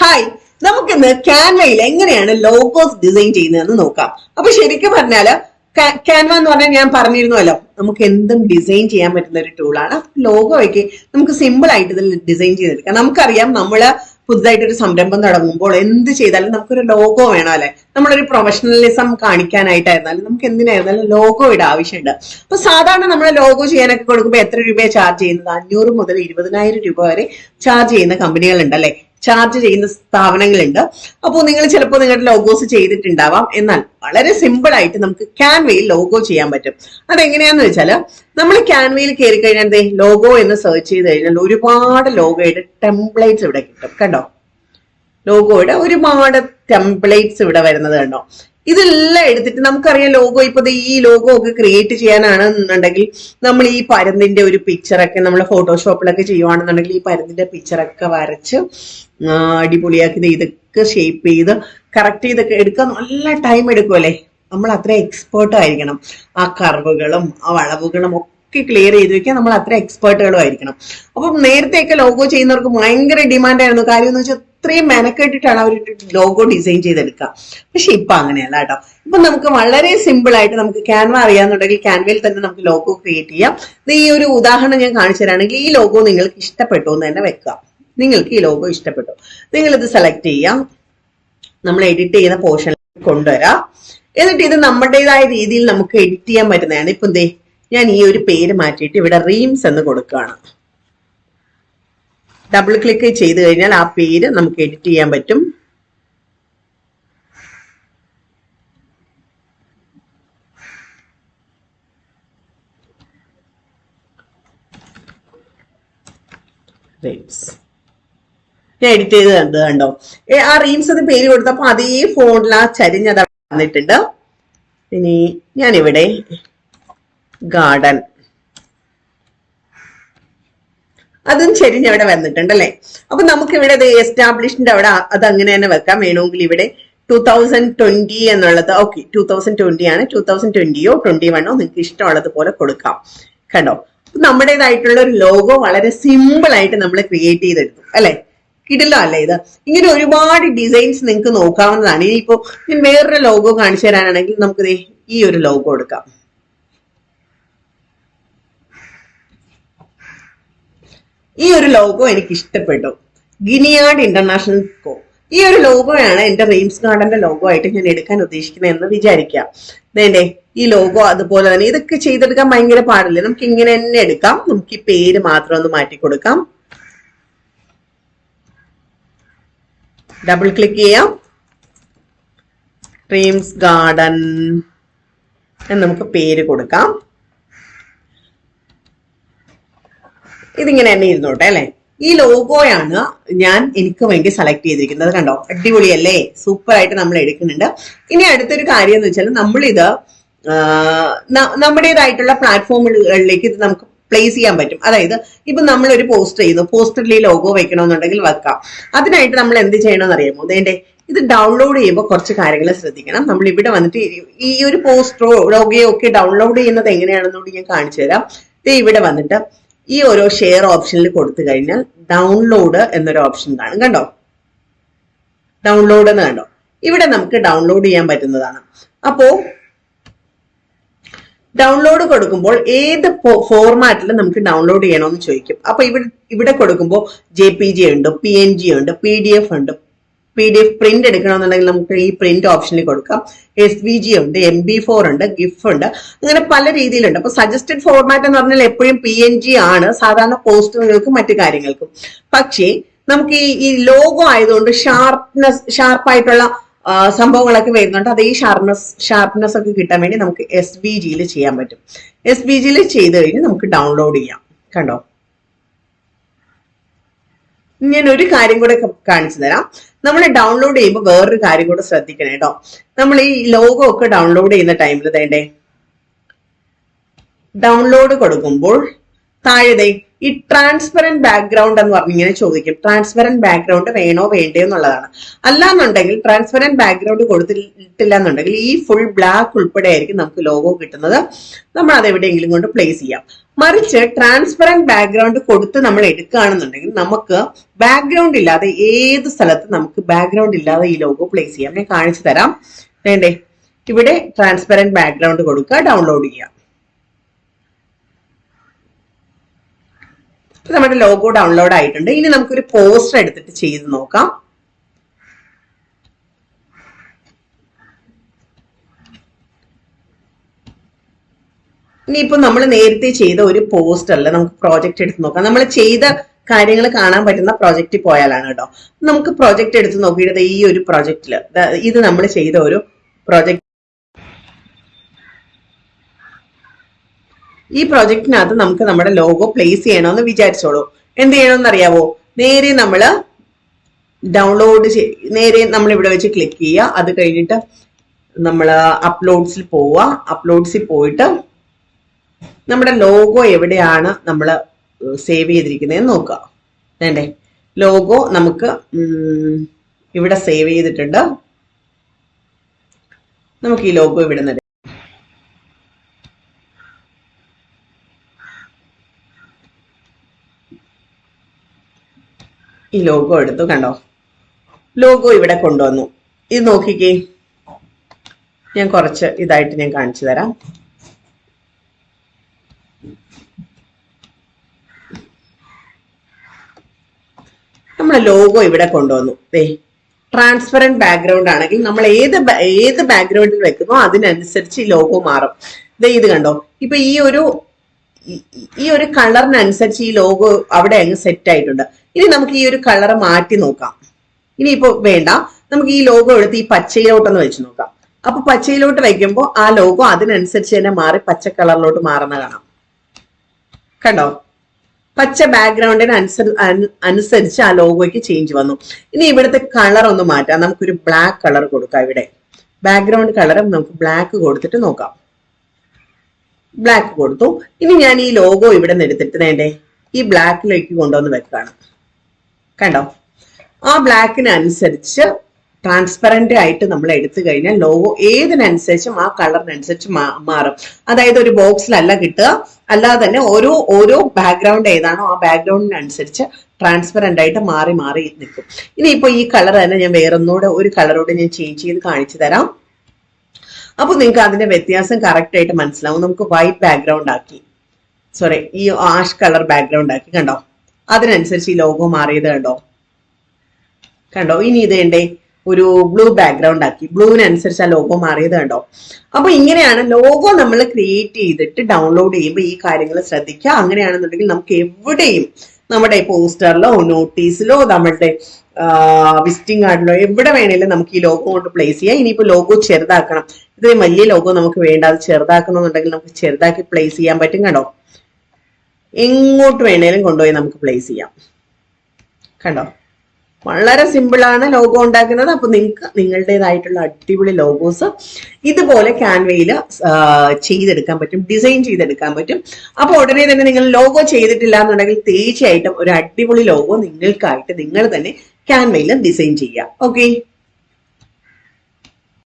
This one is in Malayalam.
ഹായ് നമുക്കിന്ന് ക്യാൻവയിൽ എങ്ങനെയാണ് ലോഗോസ് ഡിസൈൻ ചെയ്യുന്നതെന്ന് നോക്കാം. അപ്പൊ ശരിക്കും പറഞ്ഞാൽ ക്യാൻവ എന്ന് പറഞ്ഞാൽ ഞാൻ പറഞ്ഞിരുന്നുവല്ലോ നമുക്ക് എന്തും ഡിസൈൻ ചെയ്യാൻ പറ്റുന്ന ഒരു ടൂളാണ് ലോഗോയ്ക്ക് നമുക്ക് സിമ്പിൾ ആയിട്ട് ഇതിൽ ഡിസൈൻ ചെയ്തെടുക്കാം. നമുക്കറിയാം നമ്മൾ പുതുതായിട്ട് ഒരു സംരംഭം തുടങ്ങുമ്പോൾ എന്ത് ചെയ്താലും നമുക്കൊരു ലോഗോ വേണം അല്ലെ? നമ്മളൊരു പ്രൊഫഷണലിസം കാണിക്കാനായിട്ടായിരുന്നാലും നമുക്ക് എന്തിനായിരുന്നാലും ലോഗോയുടെ ആവശ്യമുണ്ട്. അപ്പൊ സാധാരണ നമ്മൾ ലോഗോ ചെയ്യാനൊക്കെ കൊടുക്കുമ്പോൾ എത്ര രൂപയാണ് ചാർജ് ചെയ്യുന്നത്? അഞ്ഞൂറ് മുതൽ ഇരുപതിനായിരം രൂപ വരെ ചാർജ് ചെയ്യുന്ന കമ്പനികളുണ്ട് അല്ലെ? ചാർജ് ചെയ്യുന്ന സ്ഥാപനങ്ങളുണ്ട്. അപ്പോൾ നിങ്ങൾ ചിലപ്പോൾ നിങ്ങളുടെ ലോഗോസ് ചെയ്തിട്ടുണ്ടാവാം. എന്നാൽ വളരെ സിമ്പിൾ ആയിട്ട് നമുക്ക് ക്യാൻവയിൽ ലോഗോ ചെയ്യാൻ പറ്റും. അതെങ്ങനെയാന്ന് വെച്ചാൽ നമ്മൾ ക്യാൻവയിൽ കയറി കഴിഞ്ഞാൽ എന്തേ ലോഗോ എന്ന് സെർച്ച് ചെയ്ത് കഴിഞ്ഞാൽ ഒരുപാട് ലോഗോയുടെ ടെംപ്ലേറ്റ്സ് ഇവിടെ കിട്ടും. കണ്ടോ? ലോഗോയുടെ ഒരുപാട് ടെംപ്ലേറ്റ്സ് ഇവിടെ വരുന്നത് കണ്ടോ? ഇതെല്ലാം എടുത്തിട്ട് നമുക്കറിയാം ലോഗോ ഇപ്പൊ ഈ ലോഗോ ഒക്കെ ക്രിയേറ്റ് ചെയ്യാനാണെന്നുണ്ടെങ്കിൽ നമ്മൾ ഈ പരുന്തിന്റെ ഒരു പിക്ചറൊക്കെ നമ്മൾ ഫോട്ടോഷോപ്പിലൊക്കെ ചെയ്യുവാണെന്നുണ്ടെങ്കിൽ ഈ പരുന്തിന്റെ പിക്ചറൊക്കെ വരച്ച് അടിപൊളിയാക്കി ഇതൊക്കെ ഷേപ്പ് ചെയ്ത് കറക്റ്റ് ചെയ്തൊക്കെ എടുക്കാൻ നല്ല ടൈം എടുക്കുമല്ലേ നമ്മൾ അത്ര എക്സ്പേർട്ട് ആയിരിക്കണം. ആ കർവുകളും ആ വളവുകളും ഒക്കെ ക്ലിയർ ചെയ്ത് വെക്കാൻ നമ്മൾ അത്ര എക്സ്പേർട്ടുകളും ആയിരിക്കണം. അപ്പം നേരത്തെയൊക്കെ ലോഗോ ചെയ്യുന്നവർക്ക് ഭയങ്കര ഡിമാൻഡായിരുന്നു കാര്യം എന്ന് വെച്ചാൽ അത്രയും മെനക്കെട്ടിട്ടാണ് അവർ ലോഗോ ഡിസൈൻ ചെയ്തെടുക്കുക പക്ഷെ ഇപ്പൊ അങ്ങനെയല്ല കേട്ടോ. ഇപ്പൊ നമുക്ക് വളരെ സിമ്പിൾ ആയിട്ട് നമുക്ക് ക്യാൻവ അറിയാന്നുണ്ടെങ്കിൽ ക്യാൻവയിൽ തന്നെ നമുക്ക് ലോഗോ ക്രിയേറ്റ് ചെയ്യാം. ഈ ഒരു ഉദാഹരണം ഞാൻ കാണിച്ചു തരാണെങ്കിൽ ഈ ലോഗോ നിങ്ങൾക്ക് ഇഷ്ടപ്പെട്ടു എന്ന് തന്നെ വെക്കുക നിങ്ങൾക്ക് ഈ ലോഗോ ഇഷ്ടപ്പെട്ടു. നിങ്ങൾ ഇത് സെലക്ട് ചെയ്യാം. നമ്മൾ എഡിറ്റ് ചെയ്യുന്ന പോർഷനിൽ കൊണ്ടുവരാം. എന്നിട്ട് ഇത് നമ്മുടേതായ രീതിയിൽ നമുക്ക് എഡിറ്റ് ചെയ്യാൻ പറ്റുന്നതാണ്. ഇപ്പൊ ദേ ഞാൻ ഈ ഒരു പേര് മാറ്റിയിട്ട് ഇവിടെ റീംസ് എന്ന് കൊടുക്കുകയാണ്. ഡബിൾ ക്ലിക്ക് ചെയ്ത് കഴിഞ്ഞാൽ ആ പേര് നമുക്ക് എഡിറ്റ് ചെയ്യാൻ പറ്റും. ഞാൻ എഡിറ്റ് ചെയ്ത് കണ്ടത് കണ്ടോ? ആ റീംസ് എന്ന് പേര് കൊടുത്തപ്പോ അതേ ഫോണിൽ ആ ചരിഞ്ഞത് വന്നിട്ടുണ്ട്. ഇനി ഞാനിവിടെ ഗാർഡൻ. അതും ശരി ഇവിടെ വന്നിട്ടുണ്ട് അല്ലെ അപ്പൊ നമുക്ക് ഇവിടെ എസ്റ്റാബ്ലിഷ്ഡ് അവിടെ അത് അങ്ങനെ തന്നെ വെക്കാം. വേണമെങ്കിൽ ഇവിടെ ടൂ തൗസൻഡ് ട്വന്റി എന്നുള്ളത് ഓക്കെ ടൂ തൗസൻഡ് ട്വന്റി ആണ്. ടൂ തൗസൻഡ് ട്വന്റിയോ ട്വന്റി വണ്ണോ നിങ്ങൾക്ക് ഇഷ്ടമുള്ളത് പോലെ കൊടുക്കാം. കണ്ടോ? നമ്മുടേതായിട്ടുള്ള ഒരു ലോഗോ വളരെ സിമ്പിൾ ആയിട്ട് നമ്മൾ ക്രിയേറ്റ് ചെയ്തെടുത്തു. അല്ലെ? കിടിലോ അല്ലേ ഇത്? ഇങ്ങനെ ഒരുപാട് ഡിസൈൻസ് നിങ്ങൾക്ക് നോക്കാവുന്നതാണ്. ഇനിയിപ്പോ ഞാൻ വേറൊരു ലോഗോ കാണിച്ചു തരാനാണെങ്കിൽ നമുക്ക് ഈ ഒരു ലോഗോ എടുക്കാം. ഈ ഒരു ലോഗോ എനിക്ക് ഇഷ്ടപ്പെട്ടു. ഗിനിയാഡ് ഇന്റർനാഷണൽ കോ ഈ ഒരു ലോഗോയാണ് എന്റെ റീംസ് ഗാർഡന്റെ ലോഗോ ആയിട്ട് ഞാൻ എടുക്കാൻ ഉദ്ദേശിക്കുന്നത് എന്ന് വിചാരിക്കാം. വേണ്ടേ ഈ ലോഗോ അതുപോലെ തന്നെ ഇതൊക്കെ ചെയ്തെടുക്കാൻ ഭയങ്കര പാടില്ലേ? നമുക്ക് ഇങ്ങനെ തന്നെ എടുക്കാം. നമുക്ക് ഈ പേര് മാത്രം ഒന്ന് മാറ്റി കൊടുക്കാം. ഡബിൾ ക്ലിക്ക് ചെയ്യാം. റീംസ് ഗാർഡൻ എന്ന് നമുക്ക് പേര് കൊടുക്കാം. ഇതിങ്ങനെ തന്നെ ഇരുന്നോട്ടെ അല്ലെ? ഈ ലോഗോയാണ് ഞാൻ എനിക്ക് വേണ്ടി സെലക്ട് ചെയ്തിരിക്കുന്നത് കണ്ടോ? അടിപൊളിയല്ലേ? സൂപ്പർ ആയിട്ട് നമ്മൾ എടുക്കുന്നുണ്ട്. ഇനി അടുത്തൊരു കാര്യം എന്ന് വെച്ചാൽ നമ്മളിത് നമ്മുടേതായിട്ടുള്ള പ്ലാറ്റ്ഫോമുകളിലേക്ക് ഇത് നമുക്ക് പ്ലേസ് ചെയ്യാൻ പറ്റും. അതായത് ഇപ്പൊ നമ്മൾ ഒരു പോസ്റ്റർ ചെയ്യുന്നു പോസ്റ്ററിൽ ഈ ലോഗോ വെക്കണമെന്നുണ്ടെങ്കിൽ വെക്കാം. അതിനായിട്ട് നമ്മൾ എന്ത് ചെയ്യണമെന്ന് അറിയാമോ? അതേന്റെ ഇത് ഡൗൺലോഡ് ചെയ്യുമ്പോൾ കുറച്ച് കാര്യങ്ങൾ ശ്രദ്ധിക്കണം. നമ്മൾ ഇവിടെ വന്നിട്ട് ഈ- ഒരു പോസ്റ്ററോ ലോഗയോ ഒക്കെ ഡൗൺലോഡ് ചെയ്യുന്നത് എങ്ങനെയാണെന്നുകൂടി ഞാൻ കാണിച്ചു തരാം. ഇവിടെ വന്നിട്ട് ഈ ഓരോ ഷെയർ ഓപ്ഷനിൽ കൊടുത്തു കഴിഞ്ഞാൽ ഡൗൺലോഡ് എന്നൊരു ഓപ്ഷൻ കാണും. കണ്ടോ? ഡൗൺലോഡ് എന്ന് കണ്ടോ? ഇവിടെ നമുക്ക് ഡൗൺലോഡ് ചെയ്യാൻ പറ്റുന്നതാണ്. അപ്പോ ഡൗൺലോഡ് കൊടുക്കുമ്പോൾ ഏത് ഫോർമാറ്റിൽ നമുക്ക് ഡൗൺലോഡ് ചെയ്യണമെന്ന് ചോദിക്കും. അപ്പൊ ഇവിടെ ഇവിടെ കൊടുക്കുമ്പോൾ ജെ പി ജി ഉണ്ട് പി എൻ ജി ഉണ്ട് പി ഡി എഫ് ഉണ്ട് പി ഡി എഫ് പ്രിന്റ് എടുക്കണമെന്നുണ്ടെങ്കിൽ നമുക്ക് ഈ പ്രിന്റ് ഓപ്ഷനിൽ കൊടുക്കാം. എസ് വി ജി ഉണ്ട് എം ബി ഫോർ ഉണ്ട് ഗിഫ് ഉണ്ട്. അങ്ങനെ പല രീതിയിലുണ്ട്. അപ്പൊ സജസ്റ്റഡ് ഫോർമാറ്റ് എന്ന് പറഞ്ഞാൽ എപ്പോഴും പി എൻ ജി ആണ്. സാധാരണ പോസ്റ്റുകൾക്കും മറ്റു കാര്യങ്ങൾക്കും. പക്ഷേ നമുക്ക് ഈ ഈ ലോഗോ ആയതുകൊണ്ട് ഷാർപ്നെസ് ഷാർപ്പായിട്ടുള്ള സംഭവങ്ങളൊക്കെ വരുന്നുണ്ട്. അത് ഈ ഷാർപ്നെസ് ഷാർപ്നെസ് ഒക്കെ കിട്ടാൻ വേണ്ടി നമുക്ക് എസ് ബി ജിയിൽ ചെയ്യാൻ പറ്റും. എസ് ബി ജിയിൽ ചെയ്ത് കഴിഞ്ഞ് നമുക്ക് ഡൗൺലോഡ് ചെയ്യാം. കണ്ടോ? ഞാൻ ഒരു കാര്യം കൂടെ കാണിച്ചു തരാം. നമ്മൾ ഡൗൺലോഡ് ചെയ്യുമ്പോൾ വേറൊരു കാര്യം കൂടെ ശ്രദ്ധിക്കണം കേട്ടോ. നമ്മൾ ഈ ലോഗോ ഒക്കെ ഡൗൺലോഡ് ചെയ്യുന്ന ടൈമിൽ വേണ്ടേ ഡൗൺലോഡ് കൊടുക്കുമ്പോൾ താഴെ ഈ ട്രാൻസ്പെറന്റ് ബാക്ക്ഗ്രൗണ്ട് എന്ന് പറഞ്ഞ് ഇങ്ങനെ ചോദിക്കും. ട്രാൻസ്പെറന്റ് ബാക്ക്ഗ്രൗണ്ട് വേണോ വേണ്ടേ എന്നുള്ളതാണ്. അല്ലാന്നുണ്ടെങ്കിൽ ട്രാൻസ്പെറന്റ് ബാക്ക്ഗ്രൗണ്ട് കൊടുത്തിട്ടില്ല എന്നുണ്ടെങ്കിൽ ഈ ഫുൾ ബ്ലാക്ക് ഉൾപ്പെടെ ആയിരിക്കും നമുക്ക് ലോഗോ കിട്ടുന്നത്. നമ്മൾ അത് എവിടെയെങ്കിലും കൊണ്ട് പ്ലേസ് ചെയ്യാം. മറിച്ച് ട്രാൻസ്പെറന്റ് ബാക്ക്ഗ്രൗണ്ട് കൊടുത്ത് നമ്മൾ എടുക്കുകയാണെന്നുണ്ടെങ്കിൽ നമുക്ക് ബാക്ക്ഗ്രൗണ്ട് ഇല്ലാതെ ഏത് സ്ഥലത്ത് നമുക്ക് ബാക്ക്ഗ്രൗണ്ട് ഇല്ലാതെ ഈ ലോഗോ പ്ലേസ് ചെയ്യാം. ഞാൻ കാണിച്ചു തരാം. വേണ്ടേ? ഇവിടെ ട്രാൻസ്പെറന്റ് ബാക്ക്ഗ്രൗണ്ട് കൊടുക്കുക ഡൗൺലോഡ് ചെയ്യാം. ഇപ്പൊ നമ്മുടെ ലോഗോ ഡൗൺലോഡ് ആയിട്ടുണ്ട്. ഇനി നമുക്കൊരു പോസ്റ്റർ എടുത്തിട്ട് ചെയ്ത് നോക്കാം. ഇനിയിപ്പോ നമ്മൾ നേരത്തെ ചെയ്ത ഒരു പോസ്റ്റ് അല്ല നമുക്ക് പ്രോജക്റ്റ് എടുത്ത് നോക്കാം. നമ്മൾ ചെയ്ത കാര്യങ്ങൾ കാണാൻ പറ്റുന്ന പ്രോജക്റ്റ് പോയാലാണ് കേട്ടോ. നമുക്ക് പ്രോജക്റ്റ് എടുത്ത് നോക്കിയിട്ട് ഈ ഒരു പ്രോജക്റ്റിൽ ഇത് നമ്മൾ ചെയ്ത ഒരു പ്രോജക്റ്റ് ഈ പ്രോജക്റ്റിനകത്ത് നമുക്ക് നമ്മുടെ ലോഗോ പ്ലേസ് ചെയ്യണമെന്ന് വിചാരിച്ചോളൂ. എന്ത് ചെയ്യണമെന്ന് അറിയാവോ നേരെ നമ്മൾ ഡൗൺലോഡ് നേരെ നമ്മൾ ഇവിടെ വെച്ച് ക്ലിക്ക് ചെയ്യുക. അത് കഴിഞ്ഞിട്ട് നമ്മൾ അപ്ലോഡ്സിൽ പോവുക. അപ്ലോഡ്സിൽ പോയിട്ട് നമ്മുടെ ലോഗോ എവിടെയാണ് നമ്മൾ സേവ് ചെയ്തിരിക്കുന്നതെന്ന് നോക്കുക. വേണ്ടേ? ലോഗോ നമുക്ക് ഇവിടെ സേവ് ചെയ്തിട്ടുണ്ട്. നമുക്ക് ഈ ലോഗോ ഇവിടെ നിന്ന് ഈ ലോഗോ എടുത്തു കണ്ടോ? ലോഗോ ഇവിടെ കൊണ്ടുവന്നു. ഇത് നോക്കിക്കേ. ഞാൻ കുറച്ച് ഇതായിട്ട് ഞാൻ കാണിച്ചു തരാം. നമ്മൾ ലോഗോ ഇവിടെ കൊണ്ടുവന്നു. ദേ ട്രാൻസ്പെറന്റ് ബാക്ക്ഗ്രൗണ്ട് ആണെങ്കിൽ നമ്മൾ ഏത് ഏത് ബാക്ക്ഗ്രൗണ്ടിൽ വെക്കുന്നോ അതിനനുസരിച്ച് ഈ ലോഗോ മാറും. ദേ ഇത് കണ്ടോ? ഇപ്പൊ ഈ ഒരു ഈ- ഒരു കളറിനനുസരിച്ച് ഈ ലോഗോ അവിടെ അങ്ങ് സെറ്റ് ആയിട്ടുണ്ട്. ഇനി നമുക്ക് ഈ ഒരു കളർ മാറ്റി നോക്കാം. ഇനിയിപ്പോ വേണ്ട. നമുക്ക് ഈ ലോഗോ എടുത്ത് ഈ പച്ചയിലോട്ടൊന്ന് വെച്ച് നോക്കാം. അപ്പൊ പച്ചയിലോട്ട് വയ്ക്കുമ്പോൾ ആ ലോഗോ അതിനനുസരിച്ച് തന്നെ മാറി പച്ച കളറിലോട്ട് മാറുന്ന കാണാം. കണ്ടോ? പച്ച ബാക്ക്ഗ്രൗണ്ടിന് അനുസരി അനുസരിച്ച് ആ ലോഗോയ്ക്ക് ചേഞ്ച് വന്നു. ഇനി ഇവിടുത്തെ കളർ ഒന്ന് മാറ്റാം. നമുക്കൊരു ബ്ലാക്ക് കളർ കൊടുക്കാം ഇവിടെ. ബാക്ക്ഗ്രൗണ്ട് കളർ നമുക്ക് ബ്ലാക്ക് കൊടുത്തിട്ട് നോക്കാം. ബ്ലാക്ക് കൊടുത്തു. ഇനി ഞാൻ ഈ ലോഗോ ഇവിടെ നിന്ന് എടുത്തിട്ട് വേണ്ടേ ഈ ബ്ലാക്കിലേക്ക് കൊണ്ടുവന്ന് വെക്കുകയാണ്. കണ്ടോ? ആ ബ്ലാക്കിനനുസരിച്ച് ട്രാൻസ്പെറന്റ് ആയിട്ട് നമ്മൾ എടുത്തു കഴിഞ്ഞാൽ ലോഗോ ഏതിനനുസരിച്ചും ആ കളറിനനുസരിച്ച് മാറും. അതായത് ഒരു ബോക്സിലല്ല കിട്ടുക. അല്ലാതെ തന്നെ ഓരോ ഓരോ ബാക്ക്ഗ്രൗണ്ട് ഏതാണോ ആ ബാക്ക്ഗ്രൗണ്ടിനനുസരിച്ച് ട്രാൻസ്പെറന്റ് ആയിട്ട് മാറി മാറി നിൽക്കും. ഇനിയിപ്പോ ഈ കളർ തന്നെ ഞാൻ വേറൊന്നുകൂടെ ഒരു കളറോട് ഞാൻ ചേഞ്ച് ചെയ്ത് കാണിച്ചു തരാം. അപ്പൊ നിങ്ങൾക്ക് അതിന്റെ വ്യത്യാസം കറക്റ്റ് ആയിട്ട് മനസ്സിലാവും. നമുക്ക് വൈറ്റ് ബാക്ക്ഗ്രൗണ്ട് ആക്കി. സോറി ഈ ആഷ് കളർ ബാക്ക്ഗ്രൗണ്ട് ആക്കി കണ്ടോ? അതിനനുസരിച്ച് ഈ ലോഗോ മാറിയത് കണ്ടോ? കണ്ടോ? ഇനി ഇത് എന്റെ ഒരു ബ്ലൂ ബാക്ക്ഗ്രൗണ്ട് ആക്കി. ബ്ലൂവിനനുസരിച്ച് ആ ലോഗോ മാറിയത് കണ്ടോ? അപ്പൊ ഇങ്ങനെയാണ് ലോഗോ നമ്മൾ ക്രിയേറ്റ് ചെയ്തിട്ട് ഡൗൺലോഡ് ചെയ്യുമ്പോൾ ഈ കാര്യങ്ങൾ ശ്രദ്ധിക്കുക. അങ്ങനെയാണെന്നുണ്ടെങ്കിൽ നമുക്ക് എവിടെയും നമ്മുടെ പോസ്റ്ററിലോ നോട്ടീസിലോ നമ്മളുടെ വിസിറ്റിംഗ് കാർഡിലോ എവിടെ വേണേലും നമുക്ക് ഈ ലോഗോ കൊണ്ട് പ്ലേസ് ചെയ്യാം. ഇനിയിപ്പോൾ ലോഗോ ചെറുതാക്കണം. ഇത്രയും വലിയ ലോഗോ നമുക്ക് വേണ്ട. അത് ചെറുതാക്കണമെന്നുണ്ടെങ്കിൽ നമുക്ക് ചെറുതാക്കി പ്ലേസ് ചെയ്യാൻ പറ്റും കണ്ടോ? എങ്ങോട്ട് വേണേലും കൊണ്ടുപോയി നമുക്ക് പ്ലേസ് ചെയ്യാം. കണ്ടോ? വളരെ സിമ്പിൾ ആണ് ലോഗോ ഉണ്ടാക്കുന്നത്. അപ്പൊ നിങ്ങൾക്ക് നിങ്ങളുടേതായിട്ടുള്ള അടിപൊളി ലോഗോസ് ഇതുപോലെ ക്യാൻവയിൽ ചെയ്തെടുക്കാൻ പറ്റും ഡിസൈൻ ചെയ്തെടുക്കാൻ പറ്റും. അപ്പൊ ഉടനെ തന്നെ നിങ്ങൾ ലോഗോ ചെയ്തിട്ടില്ല എന്നുണ്ടെങ്കിൽ തീർച്ചയായിട്ടും ഒരു അടിപൊളി ലോഗോ നിങ്ങൾക്കായിട്ട് നിങ്ങൾ തന്നെ ക്യാൻവയിൽ ഡിസൈൻ ചെയ്യുക ഓക്കെ